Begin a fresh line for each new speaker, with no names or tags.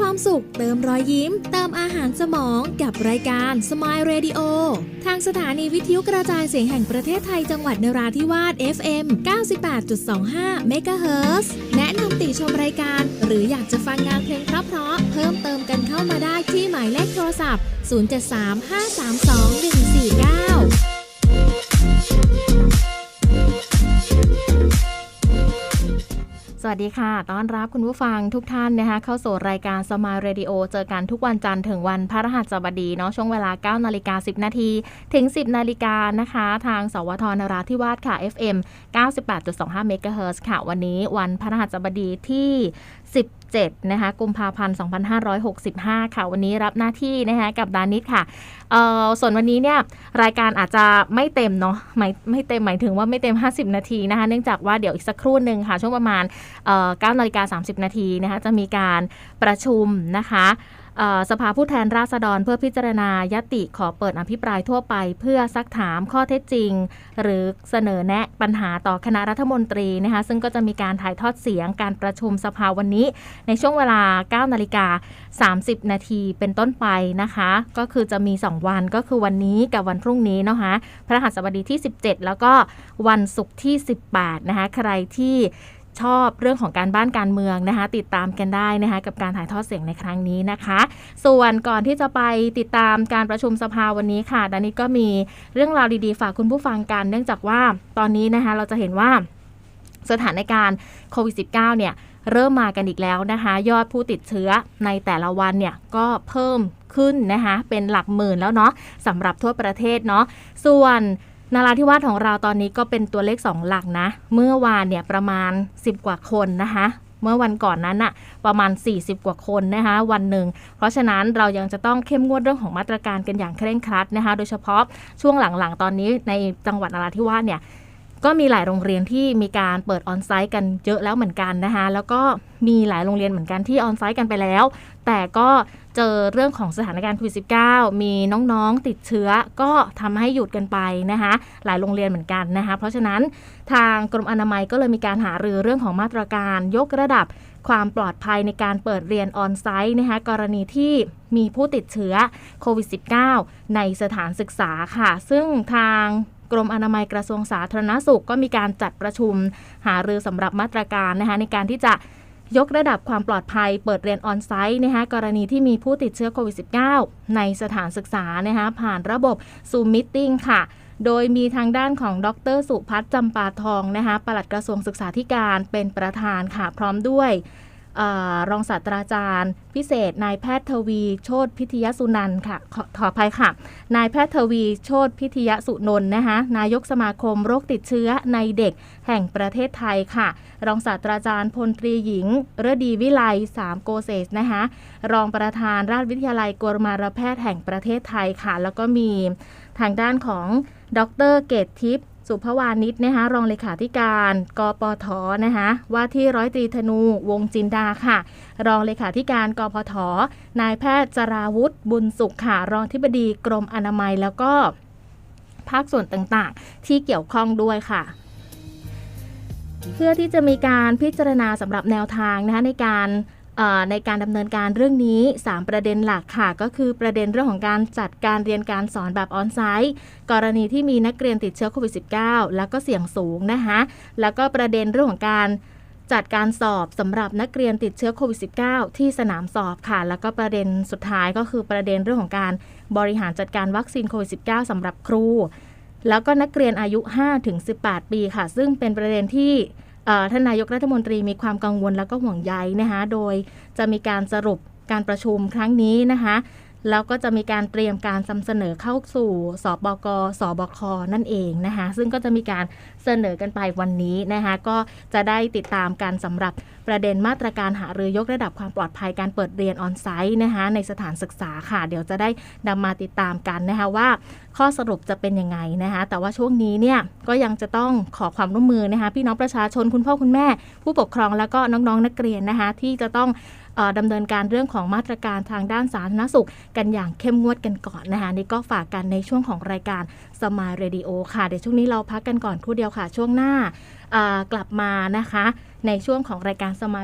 ความสุข เติมรอยยิ้ม เติมอาหารสมองกับรายการ Smile Radio ทางสถานีวิทยุกระจายเสียงแห่งประเทศไทยจังหวัดนราธิวาส FM 98.25 MHz แนะนำติชมรายการ หรืออยากจะฟังงานเพลงเพราะๆเพิ่มเติมกันเข้ามาได้ที่หมายเลขโทรศัพท์ 073 532 149
สวัสดีค่ะ ต้อนรับคุณผู้ฟังทุกท่านนะคะ เข้าสู่รายการสมายเรดิโอ เจอกันทุกวันจันทร์ถึงวันพระรหัสบดีเนาะ ช่วงเวลา 9 นาฬิกา 10 นาที ถึง 10 นาฬิกานะคะ ทางสวทนราธิวาสค่ะ FM 98.25 MHz ค่ะ วันนี้วันพระรหัสบดีที่ 17นะคะกุมภาพันธ์ 2565 ค่ะ วันนี้รับหน้าที่นะคะกับดานิดค่ะเอ่อส่วนวันนี้เนี่ยรายการอาจจะไม่เต็มเนาะไม่ไม่เต็มหมายถึงว่าไม่เต็ม 50 นาทีนะคะเนื่องจากว่าเดี๋ยวอีกสักครู่หนึ่งค่ะ ช่วงประมาณเอ่อ9นาฬิกา30 นาทีนะคะจะมีการประชุมนะคะ สภาผู้แทนราษฎรเพื่อพิจารณายติขอเปิดอภิปรายทั่วไป เพื่อซักถามข้อเท็จจริง หรือเสนอแนะปัญหาต่อคณะรัฐมนตรีนะคะซึ่งก็จะมีการถ่ายทอดเสียงการประชุมสภาวันนี้ ในช่วงเวลา 9 นาฬิกา 30 นาทีเป็นต้นไปนะคะ ก็คือจะมี 2 วันก็คือวันนี้กับวันพรุ่งนี้นะคะพระหัสบดีที่ 17 แล้วก็วันศุกร์ที่ 18 นะคะใครที่ ชอบเรื่องของการบ้านการเมืองนะคะ ติดตามกันได้นะคะ กับการถ่ายทอดเสียงในครั้งนี้นะคะ ส่วนก่อนที่จะไปติดตามการประชุมสภาวันนี้ค่ะดานิดก็มีเรื่องราวดีๆ ฝากคุณผู้ฟังกันเนื่องจากว่าตอนนี้นะคะเราจะเห็นว่าสถานการณ์โควิด -19 เนี่ยเริ่มมากันอีกแล้วนะคะ ยอดผู้ติดเชื้อในแต่ละวันเนี่ยก็เพิ่มขึ้นนะคะเป็นหลักหมื่นแล้วเนาะสำหรับทั่วประเทศเนาะส่วน นาราธิวาสของเราตอนนี้ก็เป็นตัวเลข 2 หลักนะ เมื่อวานเนี่ยประมาณ 10 กว่าคนนะคะ เมื่อวันก่อนนั้นอะประมาณ 40 กว่าคนนะคะวันหนึ่ง เพราะฉะนั้นเรายังจะต้องเข้มงวดเรื่องของมาตรการกันอย่างเคร่งครัดนะคะ โดยเฉพาะช่วงหลังๆ ตอนนี้ในจังหวัดนราธิวาสเนี่ย ก็มีหลายโรงเรียนที่มีการเปิดออนไซต์กันเยอะแล้วเหมือนกันนะคะแล้วก็มีหลายโรงเรียนเหมือนกันที่ออนไซต์กันไปแล้ว แต่ก็เจอเรื่องของสถานการณ์โควิด -19 มีน้องๆติดเชื้อก็ทำให้หยุดกันไปนะคะหลายโรงเรียนเหมือนกันนะคะเพราะฉะนั้นทางกรมอนามัยก็เลยมีการหารือเรื่องของมาตรการยกระดับความปลอดภัยในการเปิดเรียนออนไซต์นะคะกรณีที่มีผู้ติดเชื้อโควิด -19 ในสถานศึกษาค่ะ ซึ่งทาง กรมอนามัยกระทรวงสาธารณสุขก็มีการจัดประชุมหารือสำหรับมาตรการนะคะในการที่จะยกระดับความปลอดภัยเปิดเรียนออนไซต์นะคะกรณีที่มีผู้ติดเชื้อโควิด -19 ในสถานศึกษานะคะผ่านระบบ Zoom Meeting ค่ะ โดยมีทางด้านของดร สุพัฒน์จำปาทองนะคะปลัดกระทรวงศึกษาธิการเป็นประธานค่ะ พร้อมด้วย รองศาสตราจารย์ พิเศษ นายแพทย์ทวี โชตพิทยสุนันท์ค่ะขอขออภัยค่ะ นายแพทย์ทวี โชตพิทยสุนนท์นะคะนายกสมาคมโรคติดเชื้อในเด็กแห่งประเทศไทยค่ะ รองศาสตราจารย์พลตรีหญิงฤดีวิไลสามโกเซสนะคะรองประธานราชวิทยาลัยกรมารแพทย์แห่งประเทศไทยค่ะ แล้วก็มีทางด้านของดรเกตทิพย์ สุภวานิชนะคะรองเลขาธิการกปทนะคะว่าที่ร้อยตรีธนูวงจินดาค่ะ รองเลขาธิการกพทนายแพทย์จราวุฒิบุญสุขค่ะรองทิบดีกรมอนามัยแล้วก็ภาคส่วนต่างๆ ที่เกี่ยวข้องด้วยค่ะเพื่อที่จะมีการพิจารณาสำหรับแนวทางนะคะในการ ในการดำเนินการเรื่องนี้ 3 ประเด็นหลักค่ะ ก็คือประเด็นเรื่องของการจัดการเรียนการสอนแบบออนไซต์กรณีที่มีนักเรียนติดเชื้อโควิด -19 แล้วก็เสี่ยงสูงนะคะแล้วก็ประเด็นเรื่องของการจัดการสอบสำหรับนักเรียนติดเชื้อโควิด -19 ที่สนามสอบค่ะ แล้วก็ประเด็นสุดท้ายก็คือประเด็นเรื่องของการบริหารจัดการวัคซีนโควิด -19 สำหรับครู แล้วก็นักเรียนอายุ 5-18 ปีค่ะ ซึ่งเป็นประเด็นที่ ท่านนายกรัฐมนตรีมีความกังวลแล้วก็ห่วงใยนะคะโดยจะมีการสรุปการประชุมครั้งนี้นะคะแล้วก็จะมีการเตรียมการนำเสนอเข้าสู่สบก สบค นั่นเองนะคะ ซึ่งก็จะมีการเสนอกันไปวันนี้นะคะ ก็จะได้ติดตามการสำหรับประเด็นมาตรการหารือยกระดับความปลอดภัยการเปิดเรียนออนไซต์นะคะในสถานศึกษาค่ะ เดี๋ยวจะได้นำมาติดตามกันนะคะว่า ข้อสรุปจะเป็นยังไงนะคะ แต่ว่าช่วงนี้เนี่ยก็ยังจะต้องขอความร่วมมือนะคะพี่น้องประชาชนคุณพ่อคุณแม่ ผู้ปกครองแล้วก็น้องๆนนักเรียนนะคะที่จะต้องเออดำเนินการเรื่องของมาตรการทางด้านสาธารณสุข กันอย่างเข้มงวดกันก่อนนะคะนี่ก็ฝากกันในช่วงของรายการสมายเรดิโอค่ะ เดี๋ยวช่วงนี้เราพักกันก่อนครู่เดียวค่ะ ช่วงหน้า กลับมานะคะ ในช่วงของรายการสมา